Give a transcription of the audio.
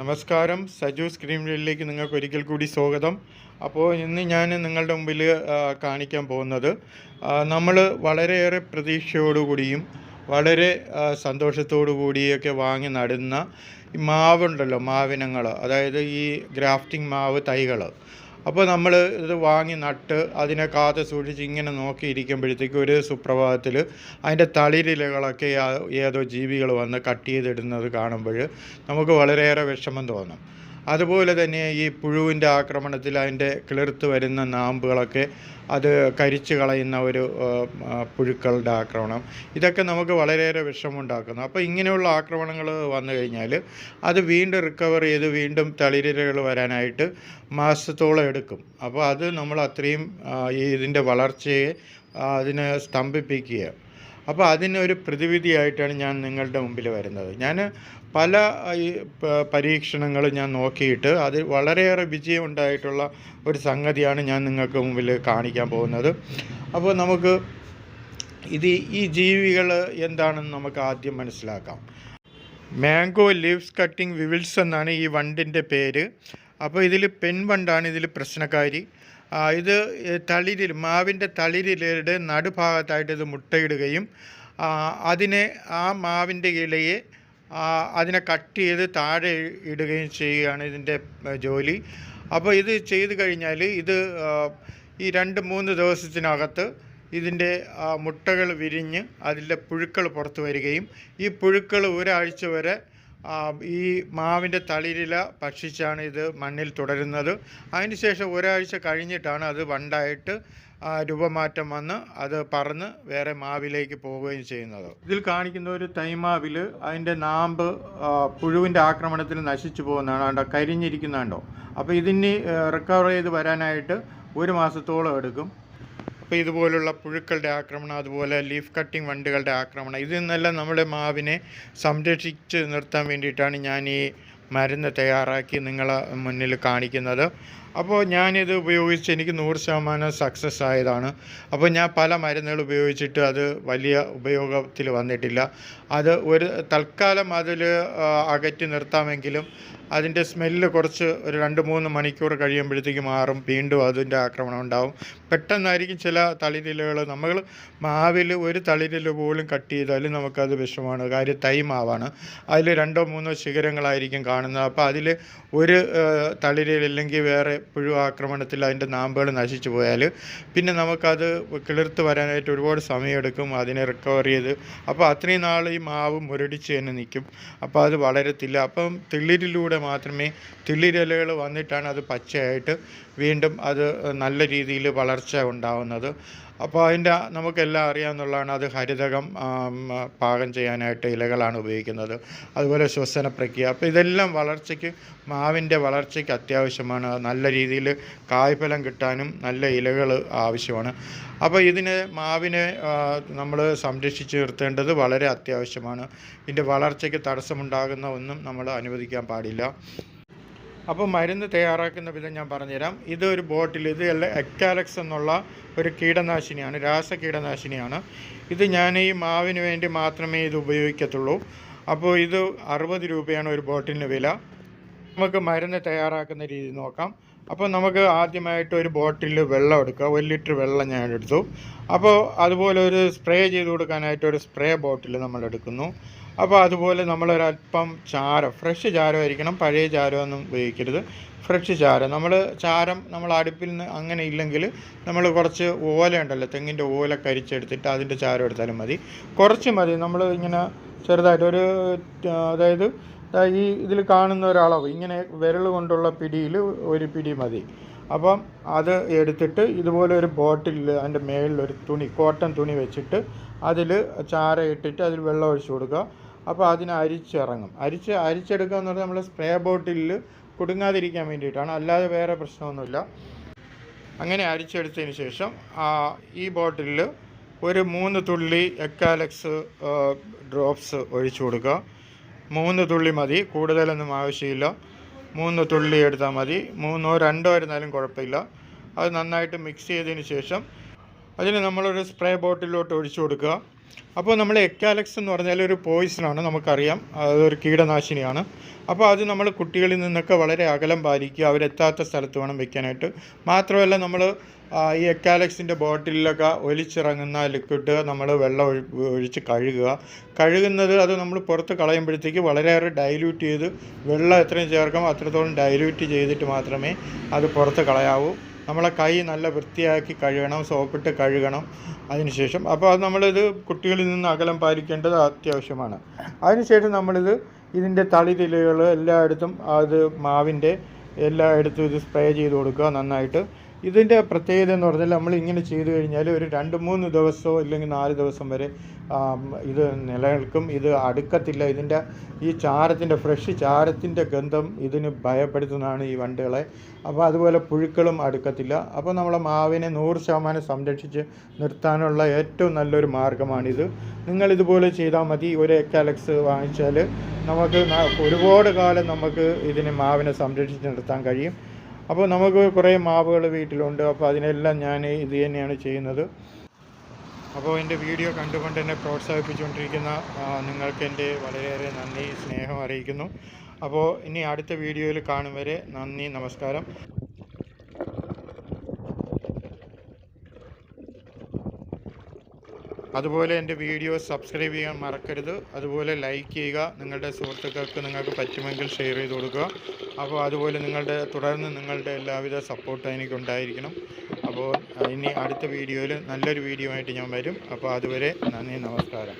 നമസ്കാരം. സജു സ്ക്രീൻ വീലിലേക്ക് നിങ്ങൾക്ക് ഒരിക്കൽ കൂടി സ്വാഗതം. അപ്പോൾ ഇന്ന് ഞാൻ നിങ്ങളുടെ മുമ്പിൽ കാണിക്കാൻ പോകുന്നത് നമ്മൾ വളരെയേറെ പ്രതീക്ഷയോടുകൂടിയും വളരെ സന്തോഷത്തോടു കൂടിയൊക്കെ വാങ്ങി നടുന്ന മാവുണ്ടല്ലോ മാവിനങ്ങൾ അതായത് ഈ ഗ്രാഫ്റ്റിംഗ് മാവ് തൈകൾ അപ്പോൾ നമ്മൾ ഇത് വാങ്ങി നട്ട് അതിനെ കാത്ത് സൂക്ഷിച്ച് ഇങ്ങനെ നോക്കിയിരിക്കുമ്പോഴത്തേക്ക് ഒരു സുപ്രഭാതത്തിൽ അതിന്റെ തളിരിലകളൊക്കെ ഏതോ ജീവികൾ വന്ന് കട്ട് ചെയ്തിടുന്നത് കാണുമ്പോൾ നമുക്ക് വളരെയേറെ വിഷമം തോന്നും. അതുപോലെ തന്നെ ഈ പുഴുവിന്റെ ആക്രമണത്തിൽ അതിന്റെ കിളിർത്ത് വരുന്ന നാമ്പുകളൊക്കെ അത് കരിച്ചു കളയുന്ന ഒരു പുഴുക്കളുടെ ആക്രമണം. ഇതൊക്കെ നമുക്ക് വളരെയേറെ വിഷമമുണ്ടാക്കുന്നു. അപ്പോൾ ഇങ്ങനെയുള്ള ആക്രമണങ്ങൾ വന്നു കഴിഞ്ഞാൽ അത് വീണ്ടും റിക്കവർ ചെയ്ത് വീണ്ടും തളിരിലകൾ വരാനായിട്ട് മാസത്തോളം എടുക്കും. അപ്പോൾ അത് നമ്മൾ അത്രയും ഇതിന്റെ വളർച്ചയെ അതിനെ സ്തംഭിപ്പിക്കുക. അപ്പോൾ അതിനൊരു പ്രതിവിധിയായിട്ടാണ് ഞാൻ നിങ്ങളുടെ മുമ്പിൽ വരുന്നത്. ഞാൻ പല പരീക്ഷണങ്ങൾ ഞാൻ നോക്കിയിട്ട് അത് വളരെയേറെ വിജയം ഉണ്ടായിട്ടുള്ള ഒരു സംഗതിയാണ് ഞാൻ നിങ്ങൾക്ക് മുമ്പിൽ കാണിക്കാൻ പോകുന്നത്. അപ്പോൾ നമുക്ക് ഇത് ഈ ജീവികൾ എന്താണെന്ന് നമുക്ക് ആദ്യം മനസ്സിലാക്കാം. മാംഗോ ലീവ്സ് കട്ടിംഗ് വിവിൾസ് എന്നാണ് ഈ വണ്ടിന്റെ പേര്. അപ്പോൾ ഇതിൽ പെൺവണ്ടാണ് ഇതിൽ പ്രശ്നക്കാരി. ഇത് തളിരിൽ മാവിന്റെ തളിരിലയുടെ നടുഭാഗത്തായിട്ട് ഇത് മുട്ടയിടുകയും അതിനെ ആ മാവിന്റെ ഇലയെ അതിനെ കട്ട് ചെയ്ത് താഴെ ഇടുകയും ചെയ്യുകയാണ് ഇതിന്റെ ജോലി. അപ്പോൾ ഇത് ചെയ്തു കഴിഞ്ഞാൽ ഇത് ഈ രണ്ട് മൂന്ന് ദിവസത്തിനകത്ത് ഇതിന്റെ മുട്ടകൾ വിരിഞ്ഞ് അതിലെ പുഴുക്കൾ പുറത്തു വരികയും ഈ പുഴുക്കൾ ഒരാഴ്ച വരെ ഈ മാവിന്റെ തളിരില ഭക്ഷിച്ചാണ് ഇത് മണ്ണിൽ തുടരുന്നത്. അതിനുശേഷം ഒരാഴ്ച കഴിഞ്ഞിട്ടാണ് അത് വണ്ടായിട്ട് രൂപമാറ്റം വന്ന് അത് പറന്ന് വേറെ മാവിലേക്ക് പോവുകയും ചെയ്യുന്നത്. ഇതിൽ കാണിക്കുന്ന ഒരു തൈമാവിൽ അതിന്റെ നാമ്പ് പുഴുവിന്റെ ആക്രമണത്തിൽ നശിച്ചു പോകുന്നതാണ്. കണ്ടോ? കരിഞ്ഞിരിക്കുന്നുണ്ടോ? അപ്പോൾ ഇതിന് റിക്കവർ ചെയ്ത് വരാനായിട്ട് ഒരു മാസത്തോളം എടുക്കും. അപ്പോൾ ഇതുപോലുള്ള പുഴുക്കളുടെ ആക്രമണം അതുപോലെ ലീഫ് കട്ടിംഗ് വണ്ടുകളുടെ ആക്രമണം ഇതിൽ നിന്നെല്ലാം നമ്മുടെ മാവിനെ സംരക്ഷിച്ച് നിർത്താൻ വേണ്ടിയിട്ടാണ് ഞാൻ ഈ മരുന്ന് തയ്യാറാക്കി നിങ്ങളെ മുന്നിൽ കാണിക്കുന്നത്. അപ്പോൾ ഞാനിത് ഉപയോഗിച്ച് എനിക്ക് നൂറ് ശതമാനം സക്സസ് ആയതാണ്. അപ്പോൾ ഞാൻ പല മരുന്നുകൾ ഉപയോഗിച്ചിട്ട് അത് വലിയ ഉപയോഗത്തിൽ വന്നിട്ടില്ല. അത് ഒരു തൽക്കാലം അതിൽ അകറ്റി നിർത്താമെങ്കിലും അതിന്റെ സ്മെല്ല് കുറച്ച് ഒരു രണ്ട് മൂന്ന് മണിക്കൂർ കഴിയുമ്പോഴത്തേക്ക് മാറും. വീണ്ടും അതിന്റെ ആക്രമണം ഉണ്ടാവും. പെട്ടെന്നായിരിക്കും ചില തളിരിലകൾ. നമ്മൾ മാവിൽ ഒരു തളിരില പോലും കട്ട് ചെയ്താലും നമുക്കത് വിഷമാണ്. കാര്യം തൈ മാവാണ്. അതിൽ രണ്ടോ മൂന്നോ ശിഖരങ്ങളായിരിക്കും കാണുന്നത്. അപ്പോൾ അതിൽ ഒരു തളിരിലല്ലെങ്കിൽ വേറെ പുഴു ആക്രമണത്തിൽ അതിന്റെ നാമ്പുകൾ നശിച്ചു പോയാൽ പിന്നെ നമുക്കത് കിളിർത്ത് വരാനായിട്ട് ഒരുപാട് സമയമെടുക്കും അതിനെ റിക്കവർ ചെയ്ത്. അപ്പോൾ അത്രയും നാൾ ഈ മാവ് മുരടിച്ച് തന്നെ നിൽക്കും. അപ്പോൾ അത് വളരത്തില്ല. അപ്പം തിള്ളിരിലൂടെ മാത്രമേ തിള്ളിരിലകൾ വന്നിട്ടാണ് അത് പച്ചയായിട്ട് വീണ്ടും അത് നല്ല രീതിയിൽ വളർച്ച ഉണ്ടാവുന്നത്. അപ്പോൾ അതിന്റെ നമുക്കെല്ലാം അറിയാവുന്നതാണ് അത് ഹരിതകം പാകം ചെയ്യാനായിട്ട് ഇലകളാണ് ഉപയോഗിക്കുന്നത്. അതുപോലെ ശ്വസന പ്രക്രിയ. അപ്പോൾ ഇതെല്ലാം വളർച്ചയ്ക്ക് മാവിന്റെ വളർച്ചയ്ക്ക് അത്യാവശ്യമാണ്. നല്ല രീതിയിൽ കായ്ഫലം കിട്ടാനും നല്ല ഇലകൾ ആവശ്യമാണ്. അപ്പോൾ ഇതിനെ മാവിനെ നമ്മൾ സംരക്ഷിച്ച് നിർത്തേണ്ടത് വളരെ അത്യാവശ്യമാണ്. ഇതിന്റെ വളർച്ചയ്ക്ക് തടസ്സമുണ്ടാകുന്ന ഒന്നും നമ്മൾ അനുവദിക്കാൻ പാടില്ല. അപ്പോൾ മരുന്ന് തയ്യാറാക്കുന്ന വിധം ഞാൻ പറഞ്ഞുതരാം. ഇത് ഒരു ബോട്ടിൽ ഇത് എക്കാലക്സ് എന്നുള്ള ഒരു കീടനാശിനിയാണ് രാസ കീടനാശിനിയാണ്. ഇത് ഞാൻ ഈ മാവിന് വേണ്ടി മാത്രമേ ഇത് ഉപയോഗിക്കത്തുള്ളൂ. അപ്പോൾ ഇത് അറുപത് രൂപയാണ് ഒരു ബോട്ടിലിന് വില. നമുക്ക് മരുന്ന് തയ്യാറാക്കുന്ന രീതി നോക്കാം. അപ്പോൾ നമുക്ക് ആദ്യമായിട്ട് ഒരു ബോട്ടിൽ വെള്ളം എടുക്കുക. ഒരു ലിറ്റർ വെള്ളം ഞാൻ എടുത്തു. അപ്പോൾ അതുപോലെ ഒരു സ്പ്രേ ചെയ്ത് കൊടുക്കാനായിട്ട് ഒരു സ്പ്രേ ബോട്ടിൽ നമ്മൾ എടുക്കുന്നു. അപ്പോൾ അതുപോലെ നമ്മളൊരല്പം ചാരം ഫ്രഷ് ചാരമായിരിക്കണം പഴയ ചാരമൊന്നും ഉപയോഗിക്കരുത്. ഫ്രഷ് ചാരം നമ്മൾ ചാരം നമ്മൾ അടുപ്പിൽ നിന്ന് അങ്ങനെ ഇല്ലെങ്കിൽ നമ്മൾ കുറച്ച് ഓല ഉണ്ടല്ലോ തെങ്ങിന്റെ ഓല കരിച്ചെടുത്തിട്ട് അതിന്റെ ചാരം എടുത്താലും മതി. കുറച്ച് മതി നമ്മൾ ഇങ്ങനെ ചെറുതായിട്ട് ഒരു അതായത് ഈ ഇതിൽ കാണുന്ന ഒരളവ് ഇങ്ങനെ വിരൽ കൊണ്ടുള്ള പിടിയിൽ ഒരു പിടി മതി. അപ്പം അത് എടുത്തിട്ട് ഇതുപോലെ ഒരു ബോട്ടിലിൽ അതിന്റെ മേളിൽ ഒരു തുണി കോട്ടൺ തുണി വെച്ചിട്ട് അതിൽ ചാര ഇട്ടിട്ട് അതിൽ വെള്ളം ഒഴിച്ചു കൊടുക്കുക. അപ്പോൾ അതിനെ അരിച്ചിറങ്ങും. അരിച്ച് അരിച്ചെടുക്കുക എന്ന് പറഞ്ഞാൽ നമ്മൾ സ്പ്രേ ബോട്ടിലിൽ കുടുങ്ങാതിരിക്കാൻ വേണ്ടിയിട്ടാണ്. അല്ലാതെ വേറെ പ്രശ്നമൊന്നുമില്ല. അങ്ങനെ അരിച്ചെടുത്തതിന് ശേഷം ഈ ബോട്ടിലിൽ ഒരു മൂന്ന് തുള്ളി എക്കാലക്സ് ഡ്രോപ്സ് ഒഴിച്ചു കൊടുക്കുക. മൂന്ന് തുള്ളി മതി. കൂടുതലൊന്നും ആവശ്യമില്ല. മൂന്ന് തുള്ളി എടുത്താൽ മതി. മൂന്നോ രണ്ടോ ഇരുന്നാലും കുഴപ്പമില്ല. അത് നന്നായിട്ട് മിക്സ് ചെയ്തതിന് ശേഷം അതിന് നമ്മളൊരു സ്പ്രേ ബോട്ടിലോട്ട് ഒഴിച്ചു കൊടുക്കുക. അപ്പോൾ നമ്മൾ എക്കാലക്സ് എന്ന് പറഞ്ഞാൽ ഒരു പോയിസണാണ് നമുക്കറിയാം. അതൊരു കീടനാശിനിയാണ്. അപ്പോൾ അത് നമ്മൾ കുട്ടികളിൽ നിന്നൊക്കെ വളരെ അകലം പാലിക്കുക അവരെത്താത്ത സ്ഥലത്ത് വേണം വെക്കാനായിട്ട്. മാത്രമല്ല നമ്മൾ ഈ എക്കാലക്സിന്റെ ബോട്ടിലൊക്കെ ഒലിച്ചിറങ്ങുന്ന ലിക്വിഡ് നമ്മൾ വെള്ളം ഒഴിച്ച് കഴുകുക. കഴുകുന്നത് അത് നമ്മൾ പുറത്ത് കളയുമ്പോഴത്തേക്ക് വളരെയേറെ ഡൈല്യൂട്ട് ചെയ്ത് വെള്ളം എത്രയും ചേർക്കാം അത്രത്തോളം ഡൈല്യൂട്ട് ചെയ്തിട്ട് മാത്രമേ അത് പുറത്ത് കളയാവൂ. നമ്മളെ കൈ നല്ല വൃത്തിയാക്കി കഴുകണം സോപ്പിട്ട് കഴുകണം. അതിനുശേഷം അപ്പോൾ അത് നമ്മളിത് കുട്ടികളിൽ നിന്ന് അകലം പാലിക്കേണ്ടത് അത്യാവശ്യമാണ്. അതിനുശേഷം നമ്മളിത് ഇതിന്റെ തളിരിലകൾ എല്ലായിടത്തും അത് മാവിന്റെ എല്ലായിടത്തും ഇത് സ്പ്രേ ചെയ്ത് കൊടുക്കുക നന്നായിട്ട്. ഇതിന്റെ പ്രത്യേകത എന്ന് പറഞ്ഞാൽ നമ്മൾ ഇങ്ങനെ ചെയ്തു കഴിഞ്ഞാൽ ഒരു രണ്ട് മൂന്ന് ദിവസമോ ഇല്ലെങ്കിൽ നാല് ദിവസം വരെ ഇത് നിലനിൽക്കും. ഇത് അടുക്കത്തില്ല. ഇതിന്റെ ഈ ചാരത്തിന്റെ ഫ്രഷ് ചാരത്തിന്റെ ഗന്ധം ഇതിന് ഭയപ്പെടുത്തുന്നതാണ് ഈ വണ്ടുകളെ. അപ്പോൾ അതുപോലെ പുഴുക്കളും അടുക്കത്തില്ല. അപ്പോൾ നമ്മളെ മാവിനെ നൂറ് ശതമാനം സംരക്ഷിച്ച് നിർത്താനുള്ള ഏറ്റവും നല്ലൊരു മാർഗമാണിത് നിങ്ങളിതുപോലെ ചെയ്താൽ മതി. ഒരു എക്കാലക്സ് വാങ്ങിച്ചാൽ നമുക്ക് ഒരുപാട് കാലം നമുക്ക് ഇതിനെ മാവിനെ സംരക്ഷിച്ച് നിർത്താൻ കഴിയും. അപ്പോൾ നമുക്ക് കുറേ മാവുകൾ വീട്ടിലുണ്ട്. അപ്പോൾ അതിനെല്ലാം ഞാൻ ഇത് തന്നെയാണ് ചെയ്യുന്നത്. അപ്പോൾ എന്റെ വീഡിയോ കണ്ടുകൊണ്ട് എന്നെ പ്രോത്സാഹിപ്പിച്ചുകൊണ്ടിരിക്കുന്ന നിങ്ങൾക്ക് എന്റെ വളരെയേറെ നന്ദി സ്നേഹം അറിയിക്കുന്നു. അപ്പോൾ ഇനി അടുത്ത വീഡിയോയിൽ കാണും വരെ നന്ദി നമസ്കാരം. അതുപോലെ എന്റെ വീഡിയോ സബ്സ്ക്രൈബ് ചെയ്യാൻ മറക്കരുത്. അതുപോലെ ലൈക്ക് ചെയ്യുക. നിങ്ങളുടെ സുഹൃത്തുക്കൾക്ക് നിങ്ങൾക്ക് പറ്റുമെങ്കിൽ ഷെയർ ചെയ്ത് കൊടുക്കുക. അപ്പോൾ അതുപോലെ നിങ്ങളുടെ തുടർന്ന് നിങ്ങളുടെ എല്ലാവിധ സപ്പോർട്ടും എനിക്കുണ്ടായിരിക്കണം അപ്പോൾ ഇനി അടുത്ത വീഡിയോയിൽ നല്ലൊരു വീഡിയോ ആയിട്ട് ഞാൻ വരും. അപ്പോൾ അതുവരെ നന്ദി നമസ്കാരം.